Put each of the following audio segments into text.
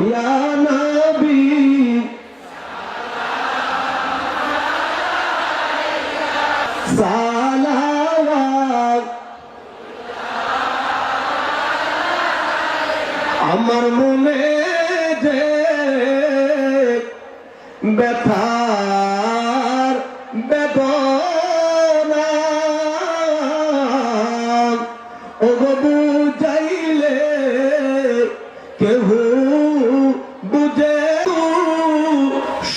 ইয়া নবী। সালাওয়াত। আমার মনে যে ব্যথার বেদনা। ও বুঝাইলে কেহ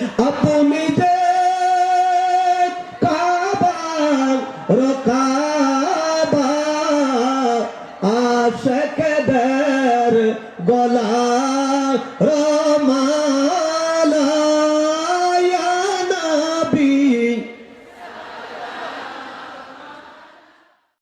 আপনি যে কাবা রকাবা আশকদের গলা রমা